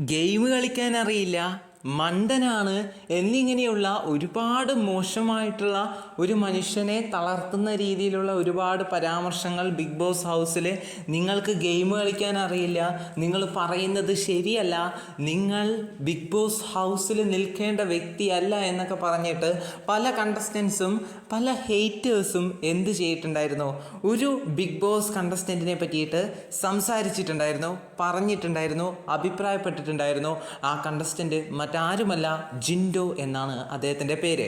Game കളിക്കാൻ അറിയില്ല. മണ്ടനാണ് എന്നിങ്ങനെയുള്ള ഒരുപാട് മോശമായിട്ടുള്ള ഒരു മനുഷ്യനെ തളർത്തുന്ന രീതിയിലുള്ള ഒരുപാട് പരാമർശങ്ങൾ ബിഗ് ബോസ് ഹൗസിൽ നിങ്ങൾക്ക് ഗെയിം കളിക്കാൻ അറിയില്ല. നിങ്ങൾ പറയുന്നത് ശരിയല്ല. നിങ്ങൾ ബിഗ് ബോസ് ഹൗസിൽ നിൽക്കേണ്ട വ്യക്തിയല്ല എന്നൊക്കെ പറഞ്ഞിട്ട് പല കണ്ടസ്റ്റൻസും പല ഹേറ്റേഴ്സും എന്ത് ചെയ്തിട്ടുണ്ടായിരുന്നു? ഒരു ബിഗ് ബോസ് കണ്ടസ്റ്റന്റിനെ പറ്റിയിട്ട് സംസാരിച്ചിട്ടുണ്ടായിരുന്നു പറഞ്ഞിട്ടുണ്ടായിരുന്നു അഭിപ്രായപ്പെട്ടിട്ടുണ്ടായിരുന്നു. ആ കണ്ടസ്റ്റന്റ് മറ്റാരുമല്ല ജിൻഡോ എന്നാണ് അദ്ദേഹത്തിന്റെ പേര്.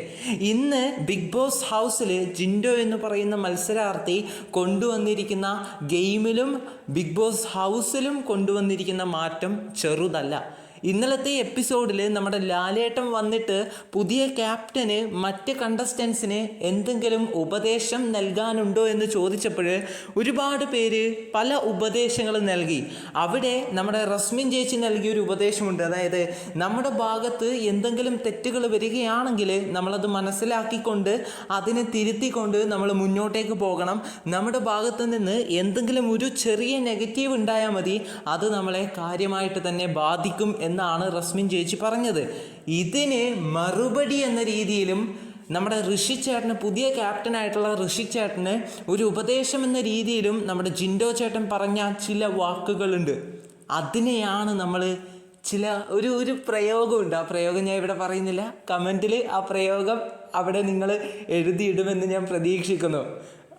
ഇന്ന് ബിഗ് ബോസ് ഹൗസിൽ ജിൻഡോ എന്ന് പറയുന്ന മത്സരാർത്ഥി കൊണ്ടുവന്നിരിക്കുന്ന ഗെയിമിലും ബിഗ് ബോസ് ഹൗസിലും കൊണ്ടുവന്നിരിക്കുന്ന മാറ്റം ചെറുതല്ല. ഇന്നലത്തെ എപ്പിസോഡിൽ നമ്മുടെ ലാലേട്ടൻ വന്നിട്ട് പുതിയ ക്യാപ്റ്റന് മറ്റ് കണ്ടസ്റ്റൻസിന് എന്തെങ്കിലും ഉപദേശം നൽകാനുണ്ടോ എന്ന് ചോദിച്ചപ്പോൾ ഒരുപാട് പേര് പല ഉപദേശങ്ങളും നൽകി. അവിടെ നമ്മുടെ റസ്മിൻ ചേച്ചി നൽകിയ ഒരു ഉപദേശമുണ്ട്. അതായത് നമ്മുടെ ഭാഗത്ത് എന്തെങ്കിലും തെറ്റുകൾ വരികയാണെങ്കിൽ നമ്മളത് മനസ്സിലാക്കിക്കൊണ്ട് അതിനെ തിരുത്തിക്കൊണ്ട് നമ്മൾ മുന്നോട്ടേക്ക് പോകണം. നമ്മുടെ ഭാഗത്ത് നിന്ന് എന്തെങ്കിലും ഒരു ചെറിയ നെഗറ്റീവ് ഉണ്ടായാൽ മതി. അത് നമ്മളെ കാര്യമായിട്ട് തന്നെ ബാധിക്കും എന്നാണ് റസ്മിൻ ചേച്ചി പറഞ്ഞത്. ഇതിന് മറുപടി എന്ന രീതിയിലും നമ്മുടെ ഋഷി ചേട്ടന് പുതിയ ക്യാപ്റ്റനായിട്ടുള്ള ഋഷി ചേട്ടന് ഒരു ഉപദേശം എന്ന രീതിയിലും നമ്മുടെ ജിൻഡോ ചേട്ടൻ പറഞ്ഞ ചില വാക്കുകളുണ്ട്. അതിനെയാണ് നമ്മൾ ചില ഒരു ഒരു പ്രയോഗമുണ്ട്. ആ പ്രയോഗം ഞാൻ ഇവിടെ പറയുന്നില്ല. കമന്റിൽ ആ പ്രയോഗം അവിടെ നിങ്ങൾ എഴുതിയിടുമെന്ന് ഞാൻ പ്രതീക്ഷിക്കുന്നു.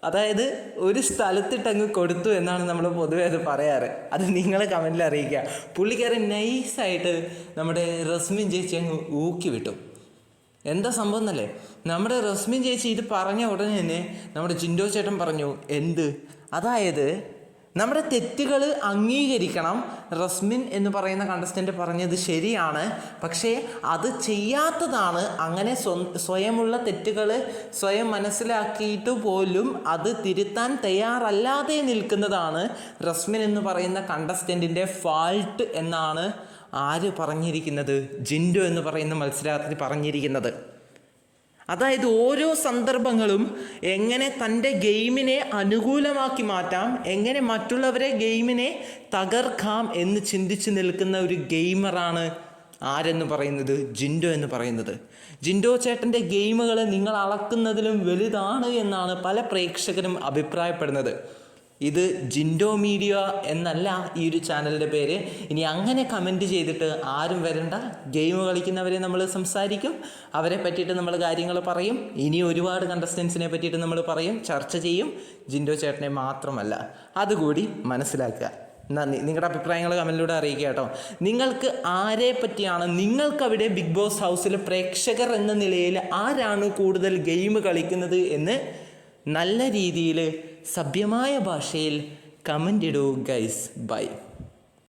അതായത് ഒരു സ്ഥലത്തിട്ടങ്ങ് കൊടുത്തു എന്നാണ് നമ്മൾ പൊതുവേ അത് പറയാറ്. അത് നിങ്ങളെ കമന്റിൽ അറിയിക്കുക. പുള്ളിക്കാരൻ നൈസായിട്ട് നമ്മുടെ റസ്മിൻ ചേച്ചി അങ്ങ് ഊക്കി വിട്ടു. എന്താ സംഭവം എന്നല്ലേ? നമ്മുടെ റസ്മിൻ ചേച്ചി ഇത് പറഞ്ഞ ഉടനെ തന്നെ നമ്മുടെ ചിൻഡോ ചേട്ടൻ പറഞ്ഞു എന്ത്? അതായത് നമ്മുടെ തെറ്റുകൾ അംഗീകരിക്കണം. റസ്മിൻ എന്ന് പറയുന്ന കണ്ടസ്റ്റന്റ് പറഞ്ഞത് ശരിയാണ്. പക്ഷേ അത് ചെയ്യാത്തതാണ്. അങ്ങനെ സ്വ സ്വയമുള്ള തെറ്റുകൾ സ്വയം മനസ്സിലാക്കിയിട്ട് പോലും അത് തിരുത്താൻ തയ്യാറല്ലാതെ നിൽക്കുന്നതാണ് റസ്മിൻ എന്ന് പറയുന്ന കണ്ടസ്റ്റന്റിന്റെ ഫാൾട്ട് എന്നാണ് ആര് പറഞ്ഞിരിക്കുന്നത്? ജിൻഡോ എന്ന് പറയുന്ന മത്സരാർത്ഥി പറഞ്ഞിരിക്കുന്നത്. അതായത് ഓരോ സന്ദർഭങ്ങളും എങ്ങനെ തന്റെ ഗെയിമിനെ അനുകൂലമാക്കി മാറ്റാം എങ്ങനെ മറ്റുള്ളവരെ ഗെയിമിനെ തകർക്കാം എന്ന് ചിന്തിച്ച് നിൽക്കുന്ന ഒരു ഗെയിമറാണ് ആരെന്ന് പറയുന്നത്? ജിൻഡോ എന്ന് പറയുന്നത്. ജിൻഡോ ചേട്ടന്റെ ഗെയിമുകൾ നിങ്ങൾ അളക്കുന്നതിലും വലുതാണ് എന്നാണ് പല പ്രേക്ഷകരും അഭിപ്രായപ്പെടുന്നത്. ഇത് ജിൻഡോ മീഡിയ എന്നല്ല ഈ ഒരു ചാനലിന്റെ പേര്. ഇനി അങ്ങനെ കമന്റ് ചെയ്തിട്ട് ആരും വരണ്ട. ഗെയിം കളിക്കുന്നവരെ നമ്മൾ സംസാരിക്കും. അവരെ പറ്റിയിട്ട് നമ്മൾ കാര്യങ്ങൾ പറയും. ഇനി ഒരുപാട് കണ്ടസ്റ്റൻസിനെ പറ്റിയിട്ട് നമ്മൾ പറയും. ചർച്ച ചെയ്യും. ജിൻഡോ ചേട്ടനെ മാത്രമല്ല. അതുകൂടി മനസ്സിലാക്കുക. നന്ദി. നിങ്ങളുടെ അഭിപ്രായങ്ങൾ കമന്റിലൂടെ അറിയിക്കുക കേട്ടോ. നിങ്ങൾക്ക് ആരെ പറ്റിയാണ് നിങ്ങൾക്കവിടെ ബിഗ് ബോസ് ഹൗസിൽ പ്രേക്ഷകർ എന്ന നിലയിൽ ആരാണ് കൂടുതൽ ഗെയിം കളിക്കുന്നത് എന്ന് നല്ല രീതിയിൽ സഭ്യമായ ഭാഷയിൽ കമന്റ് ഇടൂ ഗൈസ്. ബൈ.